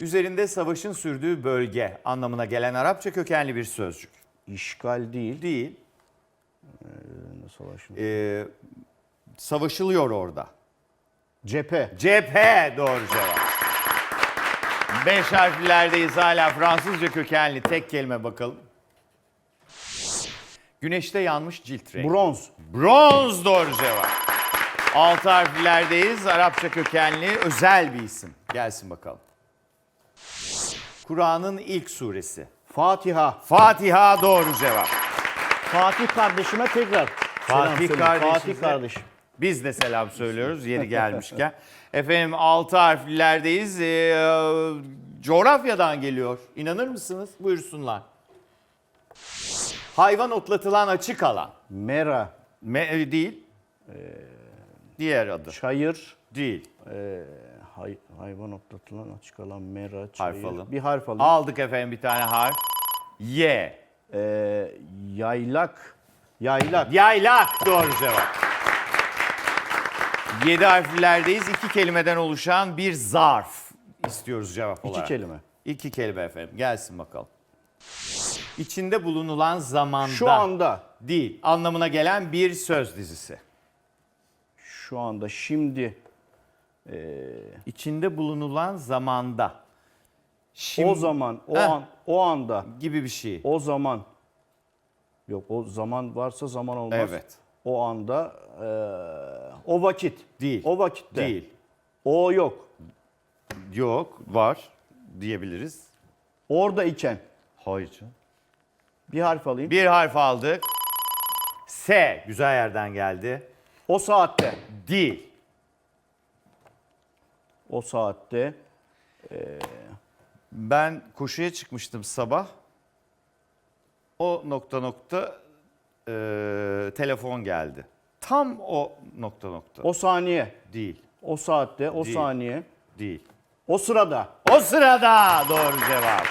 Üzerinde savaşın sürdüğü bölge anlamına gelen Arapça kökenli bir sözcük. İşgal değil. Değil. Savaşın. Ee, savaşılıyor orada. Cephe. Cephe doğru cevap. Beş harflerdeyiz hala Fransızca kökenli tek kelime bakalım. Güneşte yanmış cilt rengi. Bronz. Bronz doğru cevap. Altı harflerdeyiz. Arapça kökenli özel bir isim. Gelsin bakalım. Kur'an'ın ilk suresi. Fatiha. Fatiha doğru cevap. Fatih kardeşime tekrar. selam Fatih söyleyeyim. kardeşimize- Fatih kardeşim. Biz de selam söylüyoruz yeri gelmişken. Efendim altı harflerdeyiz. Ee, coğrafyadan geliyor. İnanır mısınız? Buyursunlar. Hayvan otlatılan açık alan. Mera. Me- e, değil. Diğer adı. Çayır. Değil. Hay, hayvan otlatılan açık alan mera. Çayır. Harf alın. Bir harf alayım. Aldık efendim bir tane harf. Y. Ee, yaylak. Yaylak. Yaylak doğru cevap. Yedi harflerdeyiz. İki kelimeden oluşan bir zarf istiyoruz cevap İki olarak. kelime. İki kelime efendim. Gelsin bakalım. İçinde bulunulan zamanda Şu anda. değil, anlamına gelen bir söz dizisi. Şu anda. Şimdi. İçinde bulunulan zamanda. Şimdi o zaman. O Heh. an. O anda. gibi bir şey. O zaman. Yok o zaman varsa zaman olmaz. Evet. O anda. ee, o vakit. Değil. O vakitte. Değil. O yok. Yok, var diyebiliriz. Orada iken. Hayır canım. Bir harf alayım. Bir harf aldık. S. Güzel yerden geldi. O saatte. Değil. O saatte. Ben koşuya çıkmıştım sabah. O nokta nokta e, telefon geldi. Tam o nokta nokta. O saniye. Değil. O saatte. O Değil. saniye. Değil. O sırada. O sırada doğru cevap.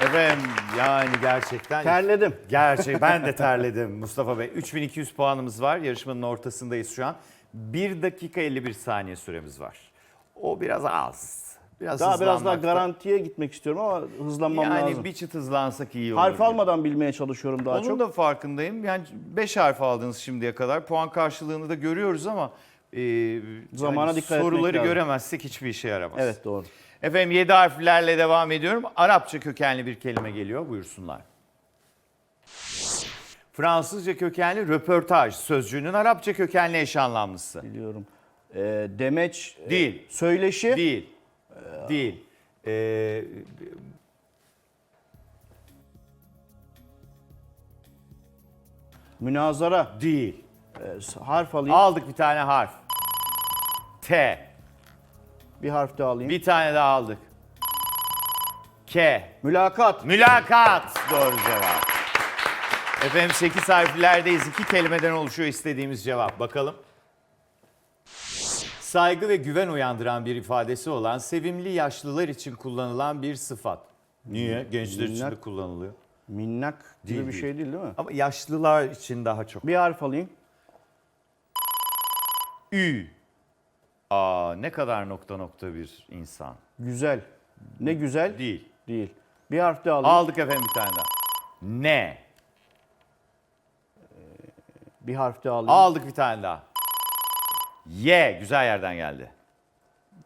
Efendim yani gerçekten Terledim. Gerçek ben de terledim Mustafa Bey. 3200 puanımız var. Yarışmanın ortasındayız şu an. 1 dakika 51 saniye süremiz var. O biraz az. Biraz Daha biraz daha hızlanmakta- garantiye gitmek istiyorum ama hızlanmam Yani lazım. bir çıt hızlansak iyi olur. Harf gibi. almadan bilmeye çalışıyorum daha Onun çok. da farkındayım. Yani 5 harf aldınız şimdiye kadar. Puan karşılığını da görüyoruz ama e, Zamana dikkat etmek soruları lazım. göremezsek hiçbir işe yaramaz. Evet doğru. Efendim 7 harflerle devam ediyorum. Arapça kökenli bir kelime geliyor. Buyursunlar. Fransızca kökenli röportaj sözcüğünün Arapça kökenli eş anlamlısı. Biliyorum. Ee, demeç. e, Değil. söyleşi. Değil. Değil. Ee, Münazara. değil. Ee, harf alayım. Aldık bir tane harf. T. Bir harf daha alayım. Bir tane daha aldık. K. Mülakat. Mülakat. Doğru cevap. Efendim 8 harflerdeyiz. İki kelimeden oluşuyor istediğimiz cevap. Bakalım. Saygı ve güven uyandıran bir ifadesi olan sevimli yaşlılar için kullanılan bir sıfat. Niye? Gençler için de Minnak. kullanılıyor. Minnak gibi Değil, bir şey değil değil mi? Ama yaşlılar için daha çok. Bir harf alayım. Ü. Aa ne kadar nokta nokta bir insan. Güzel. Ne güzel? Değil. Değil. Bir harf daha alayım. Aldık efendim bir tane daha. Ne? Bir harf daha alayım. Aldık bir tane daha. Y. Güzel yerden geldi.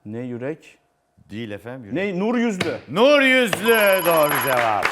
Ne yürek? Değil efendim. yürü. Ne nur yüzlü. Nur yüzlü doğru cevap.